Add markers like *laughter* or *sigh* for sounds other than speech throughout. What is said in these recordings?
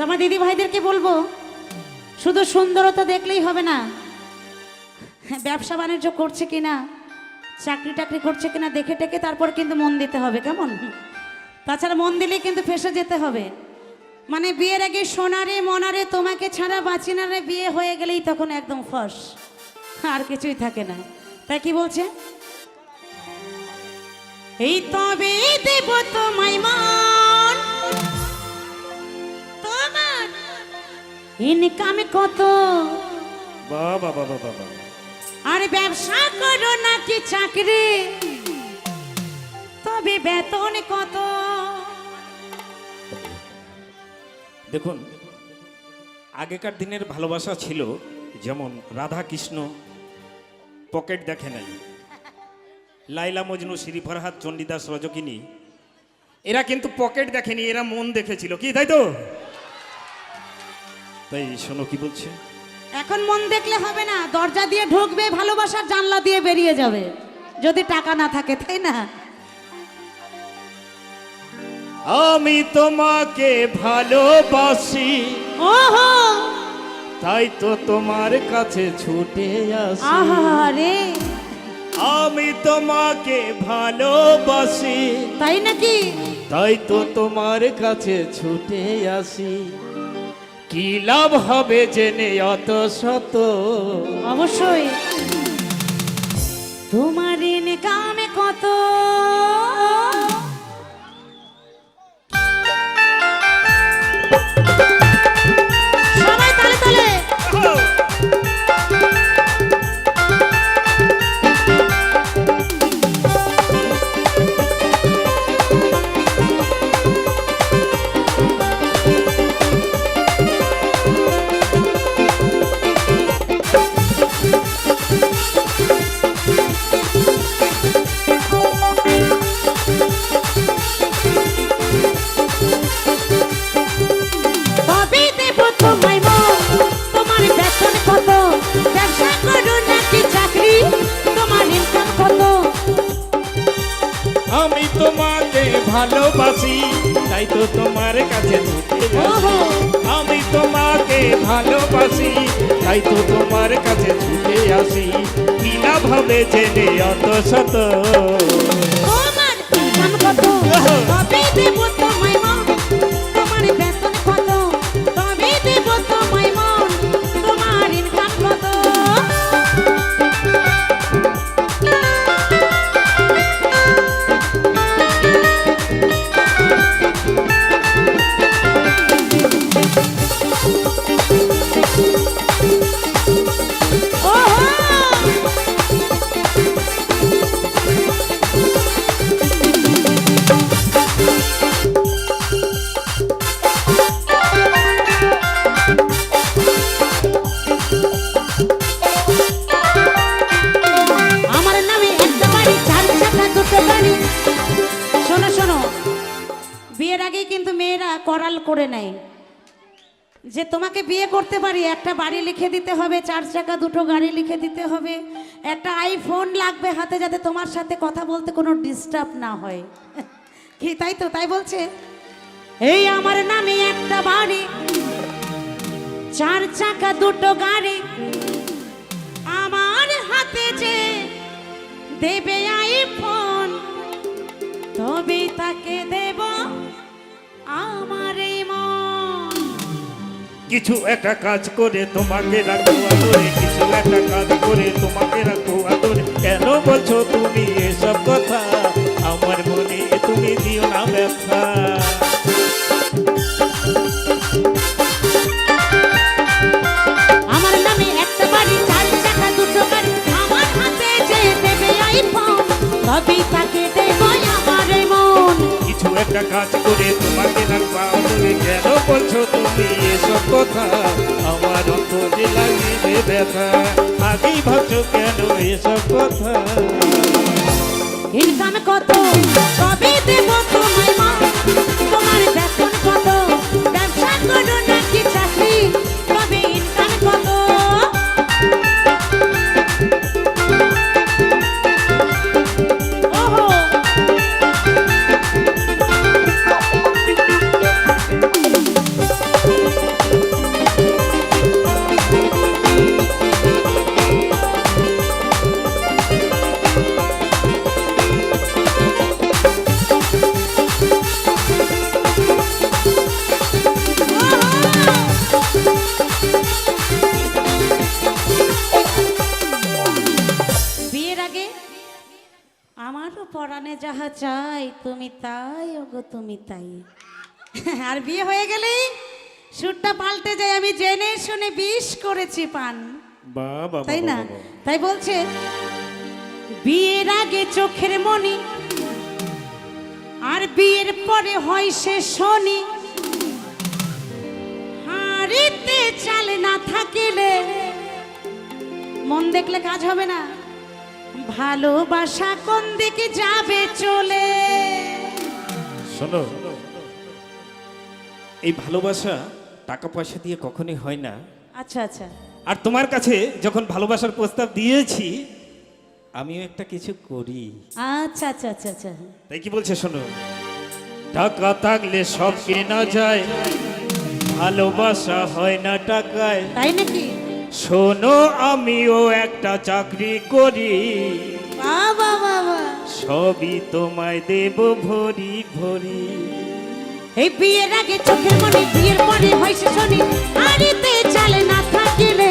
তো আমার দিদি ভাইদেরকে বলব, শুধু সুন্দরতা দেখলেই হবে না। ব্যবসা বাণিজ্য করছে কিনা, চাকরি টাকরি করছে কিনা দেখে টেকে তারপর কিন্তু মন দিতে হবে, কেমন? তাছাড়া মন দিলেই কিন্তু ফেসে যেতে হবে। মানে বিয়ের আগে সোনারে মনারে তোমাকে ছাড়া বাঁচি না রে, বিয়ে হয়ে গেলেই তখন একদম ফস। আর কিছুই থাকে না। তাই কি বলছে? এই তবে ইনকাম কত? বাবা বাবা বাবা। আর ব্যবসা করো নাকি চাকরি? তবে বেতন কত? দেখুন আগেকার দিনের ভালোবাসা ছিল যেমন রাধা কৃষ্ণ পকেট দেখে নাই। লাইলা মজনু শ্রী ফরহাদ চণ্ডীদাস রজকিনী এরা কিন্তু পকেট দেখেনি এরা মন দেখেছিল। কি তাই তো? তাই শোনো কি বলছে? এখন মন দেখলে হবে না দরজা দিয়ে ঢুকবে ভালোবাসার জানলা দিয়ে বেরিয়ে যাবে। যদি টাকা না থাকে তাই না? আমি তোমাকে ভালোবাসি। ওহো! তাই তো তোমার কাছে ছুটে আসি। আহারে! আমি তোমাকে ভালোবাসি। তাই নাকি? তাই তো তোমার কাছে ছুটে আসি। কি লাভ হবে জেনে অত শত? অবশ্যই। তোমার ভালোবাসি তাই তো তোমার কাছে ছুটে আসি। কিনা ভাবে জেনে অত শত কত? তোমায়? কিন্তু মেয়েরা করাল করে নেয়। যে তোমাকে বিয়ে করতে পারি, একটা বাড়ি লিখে দিতে হবে, চার চাকা, দুটো গাড়ি লিখে দিতে হবে, একটা আইফোন লাগবে হাতে যাতে তোমার সাথে কথা বলতে কোনো ডিস্টার্ব না হয়। কি, তাই তো, তাই বলছে? এই আমার নামে একটা বাড়ি, চার চাকা, দুটো গাড়ি, আমার হাতে যে দেবে আইফোন তবে তাকে দেব আমার কিছু একটা কাজ করে তোমাকে রাখব আদরে, কিছু একটা কাজ করে তোমাকে রাখব আদরে। কেন বলছো তুমি এসব কথা? একটা কাজ করে তোমাকে না পাওয়া কেন বলছো তুমি? এসব কথা আমার অন্তরে লাগিয়ে ব্যথা। আগেই ভাবছ কেন এসব কথা? ইনকাম কত? তবে যাহা চাই তুমি তাই ওগো তুমি তাই। *laughs* আর বিয়ে হয়ে গেলেই সুরটা পাল্টে যায় আমি জেনে শুনে বিষ করেছি পান। বাবা তাই না? তাই বলছে বিয়ের আগে চোখের মনি আর বিয়ের পরে হয় সে শনি। হাড়িতে চাল না থাকিলে মন দেখলে কাজ হবে না। ভালোবাসা কোন দিকে যাবে চলে? শোনো এই ভালোবাসা টাকা পয়সা দিয়ে কখনোই হয় না। আচ্ছা আচ্ছা। আর তোমার কাছে যখন ভালোবাসার প্রস্তাব দিয়েছি আমিও একটা কিছু করি। আচ্ছা আচ্ছা আচ্ছা আচ্ছা। তাই কি বলছে শোনো? টাকা থাকলে সব কেনা যায় ভালোবাসা হয় না টাকায়। তাই নাকি? শোনো আমিও একটা চাকরি করি। বাবা বাবা সবই তোমায় দেব ভরি ভরি। এই বিয়ের আগে চোখের মনে বিয়ের পরে হয় সে শনি। হাড়িতে চালে না থাকিলে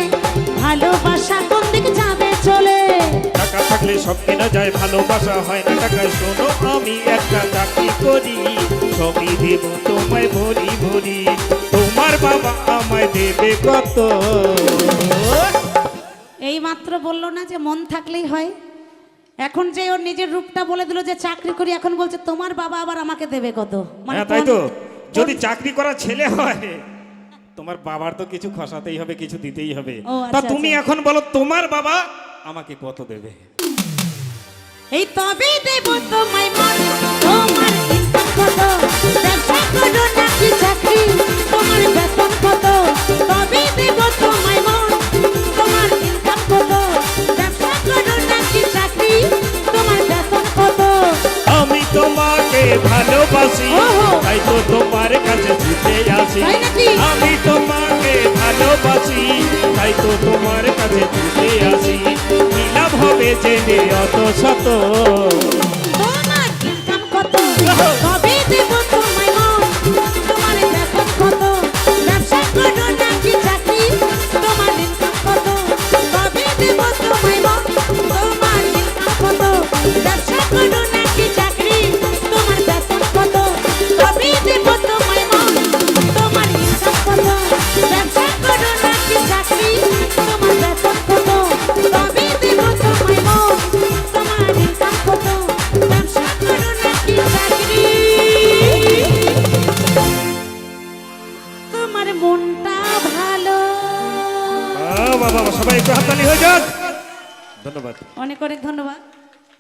ভালোবাসা কোন দিকে যাবে চলে? টাকা থাকলে সব কেনা যায় ভালোবাসা হয় না টাকায় শোনো আমি একটা চাকরি করি সবই দেব তোমায় ভরি ভরি। তোমার বাবা আমায় দেবে কত? এই মাত্র বলল না যে মন থাকলেই হয়? এখন যে ওর নিজের রূপটা বলে দিল যে চাকরি করি এখন বলছে তোমার বাবা আবার আমাকে দেবে কত? হ্যাঁ তাই তো। যদি চাকরি করা ছেলে হয় তোমার বাবার তো কিছু খসাতেই হবে কিছু দিতেই হবে। আচ্ছা, তা তুমি আচ্ছা। এখন বলো তোমার বাবা আমাকে কত দেবে? এই তবে দেব তোমায় মন। তোমার ইনকাম কত ব্যবসা করো নাকি চাকরি? তোমার কাছে ছুটে আসি? আমি তোমাকে ভালোবাসি তাই তো তোমার কাছে ছুটে আসি। লাভ হবে জেনে অত শত? *laughs* ধন্যবাদ। অনেক অনেক ধন্যবাদ।